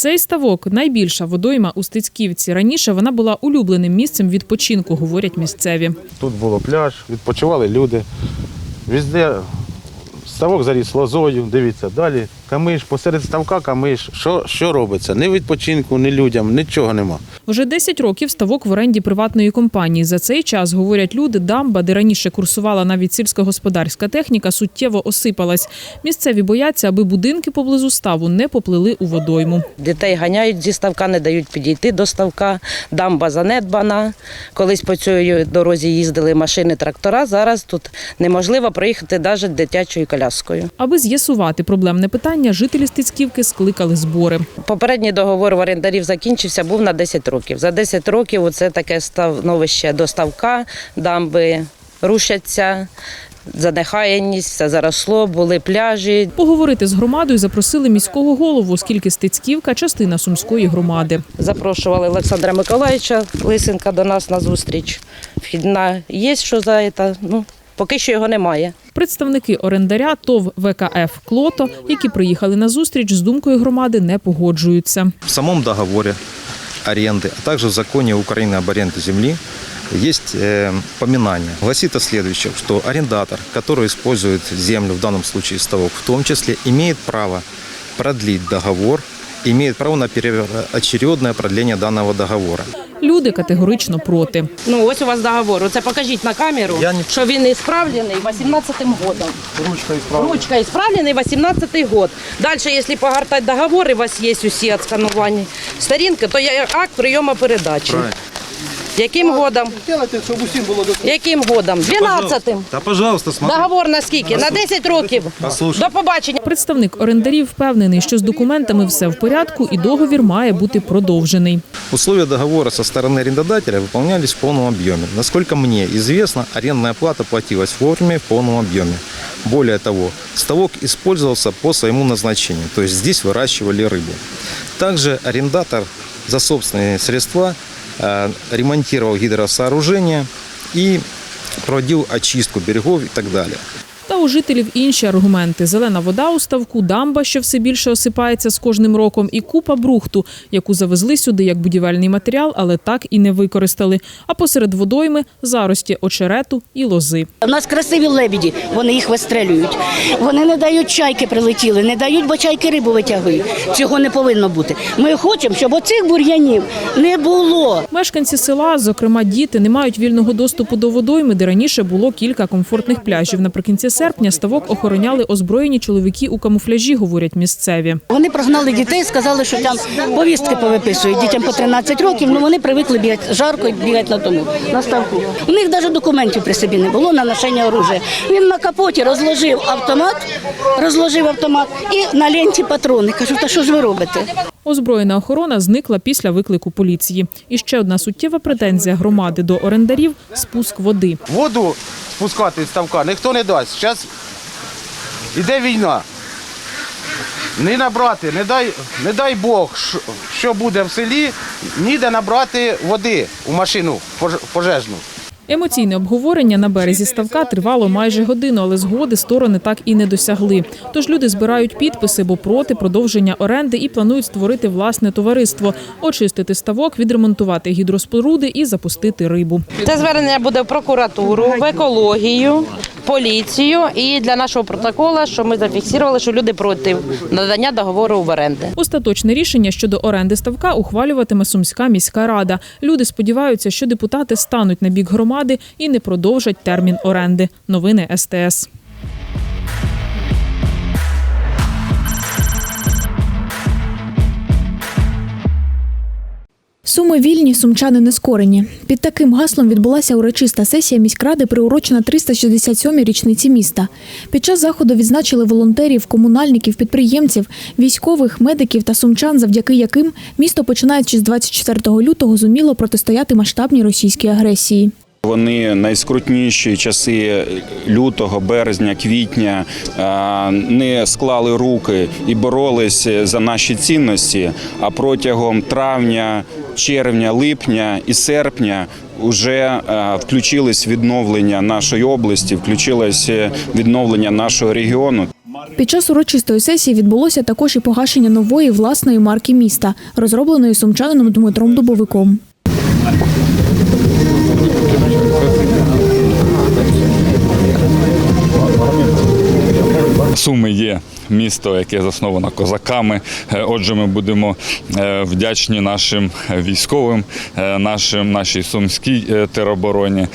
Цей ставок найбільша водойма у Стецьківці. Раніше вона була улюбленим місцем відпочинку, говорять місцеві. Тут було пляж, відпочивали люди. Везде ставок заріс лозою, дивіться, далі камиш, посеред ставка камиш. Що, що робиться? Ні відпочинку, ні людям, нічого нема. Вже 10 років ставок в оренді приватної компанії. За цей час, говорять люди, дамба, де раніше курсувала навіть сільськогосподарська техніка, суттєво осипалась. Місцеві бояться, аби будинки поблизу ставу не поплили у водойму. Дітей ганяють зі ставка, не дають підійти до ставка. Дамба занедбана. Колись по цій дорозі їздили машини, трактора. Зараз тут неможливо проїхати навіть дитячою коляскою. Аби з'ясувати проблемне питання, жителі Стецьківки скликали збори. Попередній договор в орендарів закінчився, був на 10 років. За 10 років це таке становище до ставка, дамби рушаться, занехаяність, все заросло, були пляжі, Поговорити з громадою запросили міського голову, оскільки Стецьківка – частина сумської громади. Запрошували Олександра Миколаївича Лисенка до нас на зустріч. Вхідна є, що за це, ну, поки що його немає. Представники орендаря ТОВ ВКФ «Клото», які приїхали на зустріч, з думкою громади не погоджуються. В самом договоре аренды, а также в законе Украины об аренде земли есть э, поминание. Гласит о следующем, что арендатор, который использует землю, в данном случае ставок, в том числе имеет право продлить договор, имеет право на первоочередное продление данного договора. Люди категорично проти. Ну, ось у вас договор. Оце покажіть на камеру, Я не- що він ісправлений 18-м годом. Ручка ісправлена. Ручка ісправлений 18-й год. Далі, якщо погортати договори, у вас є усі відсканування сторінки, то є акт прийому передачі Яким годом? Сделайте, щоб усім було доступно. Яким годом? 12-м. Да, пожалуйста, смотрите. Договор на скільки? На 10 років. Послушай. До побачення. Представник орендарів впевнений, що з документами все в порядку і договір має бути продовжений. Условия договора со стороны арендодателя выполнялись в полном объеме. Насколько мне известно, арендная плата платилась вовремя и в полном объеме. Более того, ставок использовался по своему назначению, то есть здесь выращивали рыбу. Также арендатор за собственные средства э, ремонтировал гидросооружения и проводил очистку берегов и так далее. Та у жителів інші аргументи: зелена вода у ставку, дамба, що все більше осипається з кожним роком, і купа брухту, яку завезли сюди як будівельний матеріал, але так і не використали. А посеред водойми зарості очерету і лози. У нас красиві лебіді, вони їх вистрелюють. Вони не дають чайки прилетіли, не дають, бо чайки рибу витягують. Цього не повинно бути. Ми хочемо, щоб оцих бур'янів не було. Мешканці села, зокрема діти, не мають вільного доступу до водойми, де раніше було кілька комфортних пляжів. Наприкінці серпня ставок охороняли озброєні чоловіки у камуфляжі, говорять місцеві. Вони прогнали дітей, сказали, що там повістки повиписують дітям по 13 років. Ну вони привикли бігати жарко і бігати на тому на ставку. У них навіть документів при собі не було на ношення оружия. Він на капоті розложив автомат, розложив автомат і на ленті патрони. Кажу, та що ж ви робите? Озброєна охорона зникла після виклику поліції. І ще одна суттєва претензія громади до орендарів спуск води. Воду спускати з ставка ніхто не дасть. Зараз іде війна. Не набрати, не дай, не дай Бог, що- буде в селі, ніде набрати води у машину пож- пожежну. Емоційне обговорення на березі ставка тривало майже годину, але згоди сторони так і не досягли. Тож люди збирають підписи, бо проти продовження оренди і планують створити власне товариство, очистити ставок, відремонтувати гідроспоруди і запустити рибу. Це звернення буде в прокуратуру, в екологію, поліцію і для нашого протоколу, що ми зафіксували, що люди проти надання договору в оренди. Остаточне рішення щодо оренди ставка ухвалюватиме Сумська міська рада. Люди сподіваються, що депутати стануть на бік громади і не продовжать термін оренди. Новини СТС. Суми вільні, сумчани нескорені. Під таким гаслом відбулася урочиста сесія міськради, приурочена 367-й річниці міста. Під час заходу відзначили волонтерів, комунальників, підприємців, військових, медиків та сумчан, завдяки яким місто, починаючи з 24 лютого, зуміло протистояти масштабній російській агресії. Вони найскрутніші часи лютого, березня, квітня не склали руки і боролись за наші цінності. А протягом травня, червня, липня і серпня вже е, включилось відновлення нашої області, включилось е, відновлення нашого регіону. Під час урочистої сесії відбулося також і погашення нової власної марки міста, розробленої сумчанином Дмитром Дубовиком. Суми є місто, яке засновано козаками. Е, Отже, ми будемо е, вдячні нашим військовим, е, нашим нашій сумській теробороні,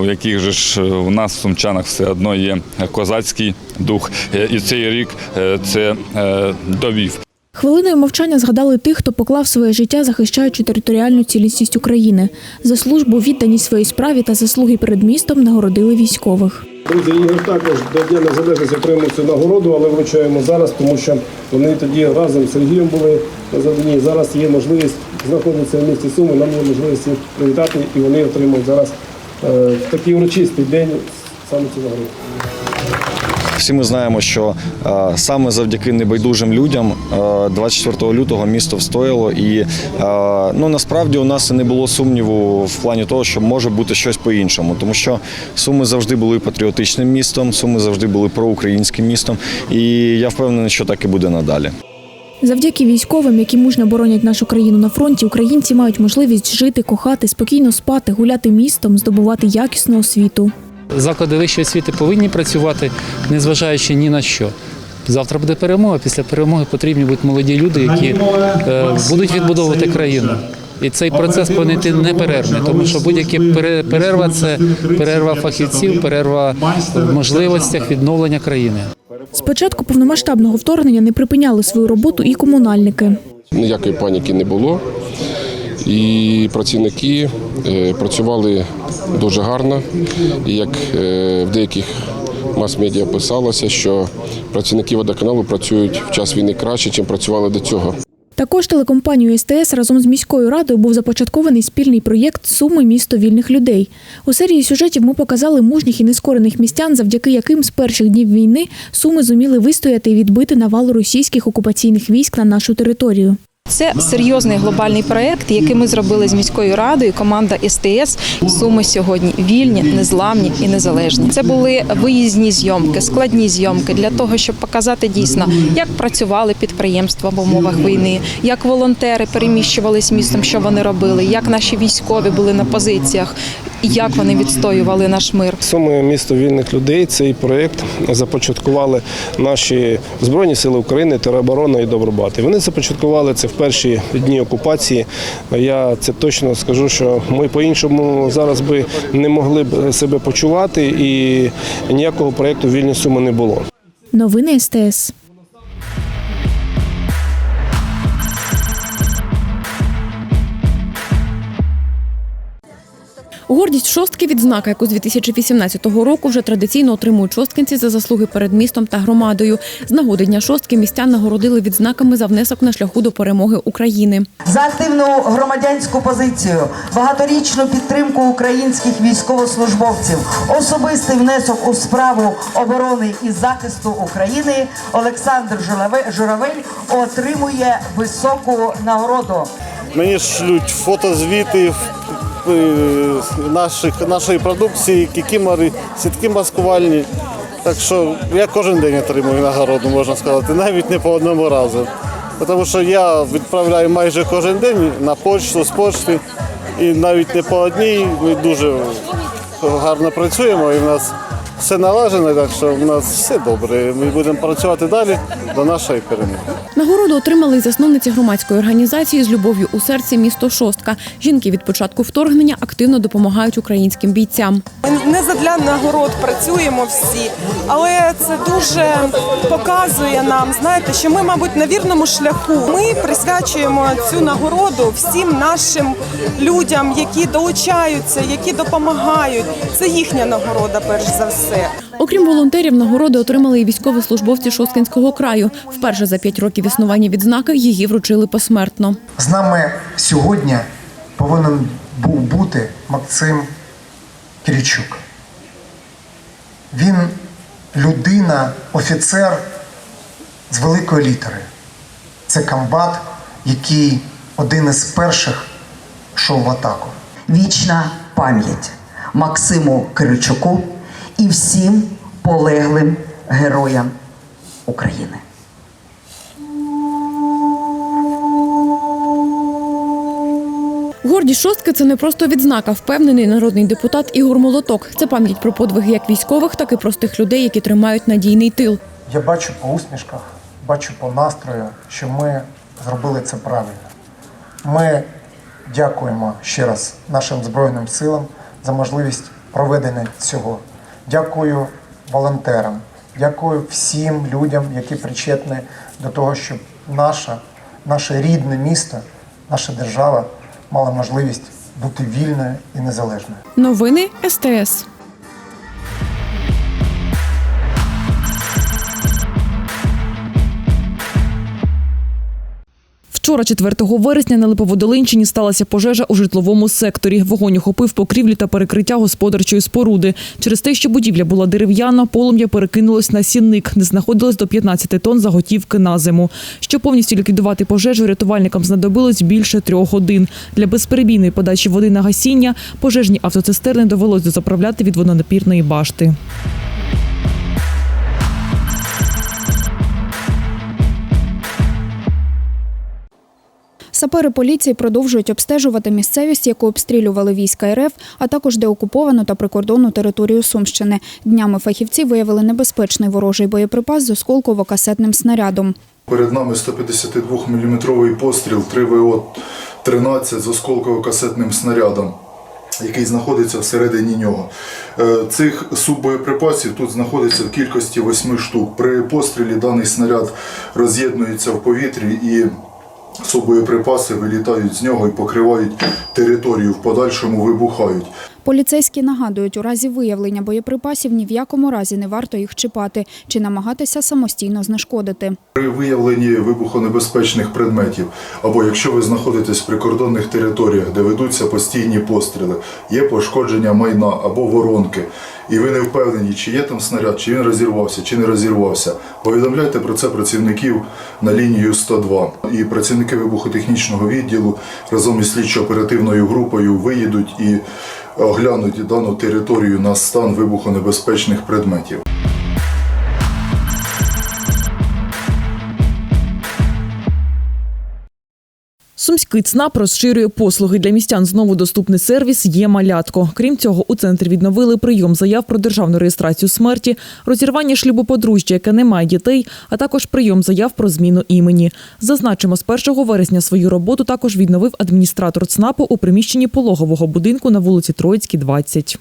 у яких же ж у нас в сумчанах все одно є козацький дух. І цей рік це довів. Хвилиною мовчання згадали тих, хто поклав своє життя, захищаючи територіальну цілісність України. За службу, відданість своїй справі та заслуги перед містом нагородили військових. Друзі, Ігор також до Дня Незалежності отримав цю нагороду, але вручаємо зараз, тому що вони тоді разом з Сергієм були на заданні. Зараз є можливість знаходитися в місті Суми, нам є можливість їх привітати, і вони отримують зараз е, в такий урочистий день саме цю нагороду. Всі ми знаємо, що е, саме завдяки небайдужим людям е, 24 лютого місто встояло, і е, ну насправді у нас не було сумніву в плані того, що може бути щось по-іншому, тому що Суми завжди були патріотичним містом, Суми завжди були проукраїнським містом, і я впевнений, що так і буде надалі. Завдяки військовим, які мужньо боронять нашу країну на фронті, українці мають можливість жити, кохати, спокійно спати, гуляти містом, здобувати якісну освіту. Заклади вищої освіти повинні працювати, незважаючи ні на що. Завтра буде перемога. Після перемоги потрібні будуть молоді люди, які е, будуть відбудовувати країну. І цей процес повинен йти неперервний, тому що будь-яка пере- перерва це перерва фахівців, перерва в можливостях відновлення країни. З початку повномасштабного вторгнення не припиняли свою роботу і комунальники. Ніякої паніки не було. І працівники е, працювали дуже гарно. І як е, в деяких мас-медіа писалося, що працівники водоканалу працюють в час війни краще, ніж працювали до цього. Також телекомпанією СТС разом з міською радою був започаткований спільний проєкт Суми місто вільних людей. У серії сюжетів ми показали мужніх і нескорених містян, завдяки яким з перших днів війни суми зуміли вистояти і відбити навалу російських окупаційних військ на нашу територію. Це серйозний глобальний проєкт, який ми зробили з міською радою. Команда СТС Суми сьогодні вільні, незламні і незалежні. Це були виїзні зйомки, складні зйомки для того, щоб показати дійсно, як працювали підприємства в умовах війни, як волонтери переміщувались містом, що вони робили, як наші військові були на позиціях, як вони відстоювали наш мир. Суми місто вільних людей. Цей проєкт започаткували наші Збройні Сили України, тероборона і Добробат. І Вони започаткували це в перші дні окупації. Я це точно скажу, що ми по-іншому зараз би не могли б себе почувати, і ніякого проєкту вільні суми не було. Новини СТС. Гордість шостки відзнака, яку з 2018 року вже традиційно отримують шосткинці за заслуги перед містом та громадою. З нагоди дня шостки містян нагородили відзнаками за внесок на шляху до перемоги України. за активну громадянську позицію, багаторічну підтримку українських військовослужбовців, особистий внесок у справу оборони і захисту України. Олександр Жураве- Журавель отримує високу нагороду. Мені шлють фотозвіти наших, нашої продукції, кікімори, сітки маскувальні. Так що я кожен день отримую нагороду, можна сказати, навіть не по одному разу. Тому що я відправляю майже кожен день на почту, з почти, і навіть не по одній. Ми дуже гарно працюємо і в нас все налажено, так що в нас все добре. Ми будемо працювати далі до нашої перемоги. Нагороду отримали й засновниці громадської організації з любов'ю у серці місто Шостка. Жінки від початку вторгнення активно допомагають українським бійцям. Ми не задля нагород працюємо всі, але це дуже показує нам, знаєте, що ми, мабуть, на вірному шляху. Ми присвячуємо цю нагороду всім нашим людям, які долучаються, які допомагають. Це їхня нагорода, перш за все. Окрім волонтерів, нагороди отримали і військовослужбовці Шосткинського краю. Вперше за п'ять років існування відзнаки її вручили посмертно. З нами сьогодні повинен був бути Максим Киричук. Він людина, офіцер з великої літери. Це комбат, який один із перших йшов в атаку. Вічна пам'ять Максиму Киричуку і всім полеглим героям України. Гордість шостки це не просто відзнака, впевнений народний депутат Ігор Молоток. Це пам'ять про подвиги як військових, так і простих людей, які тримають надійний тил. Я бачу по усмішках, бачу по настрою, що ми зробили це правильно. Ми дякуємо ще раз нашим Збройним силам за можливість проведення цього. Дякую волонтерам, дякую всім людям, які причетні до того, щоб наша, наше рідне місто, наша держава мала можливість бути вільною і незалежною. Новини СТС. Вчора, 4 вересня, на Липоводолинщині сталася пожежа у житловому секторі. Вогонь охопив покрівлі та перекриття господарчої споруди. Через те, що будівля була дерев'яна, полум'я перекинулось на сінник, де знаходилось до 15 тонн заготівки на зиму. Щоб повністю ліквідувати пожежу, рятувальникам знадобилось більше трьох годин. Для безперебійної подачі води на гасіння пожежні автоцистерни довелось дозаправляти від водонапірної башти. Сапери поліції продовжують обстежувати місцевість, яку обстрілювали війська РФ, а також деокуповану та прикордонну територію Сумщини. Днями фахівці виявили небезпечний ворожий боєприпас з осколково-касетним снарядом. Перед нами 152-мм постріл 3ВО-13 з осколково-касетним снарядом, який знаходиться всередині нього. Е, Цих суббоєприпасів тут знаходиться в кількості 8 штук. При пострілі даний снаряд роз'єднується в повітрі і суббоєприпаси вилітають з нього і покривають територію, в подальшому вибухають. Поліцейські нагадують, у разі виявлення боєприпасів ні в якому разі не варто їх чіпати чи намагатися самостійно знешкодити. При виявленні вибухонебезпечних предметів, або якщо ви знаходитесь в прикордонних територіях, де ведуться постійні постріли, є пошкодження майна або воронки, і ви не впевнені, чи є там снаряд, чи він розірвався, чи не розірвався, повідомляйте про це працівників на лінію 102. І працівники вибухотехнічного відділу разом із слідчо-оперативною групою виїдуть і оглянуть дану територію на стан вибухонебезпечних предметів. Сумський ЦНАП розширює послуги для містян. Знову доступний сервіс є малятко. Крім цього, у центрі відновили прийом заяв про державну реєстрацію смерті, розірвання шлюбу подружжя, яке не має дітей, а також прийом заяв про зміну імені. Зазначимо, з 1 вересня свою роботу також відновив адміністратор ЦНАПу у приміщенні пологового будинку на вулиці Троїцькій, 20.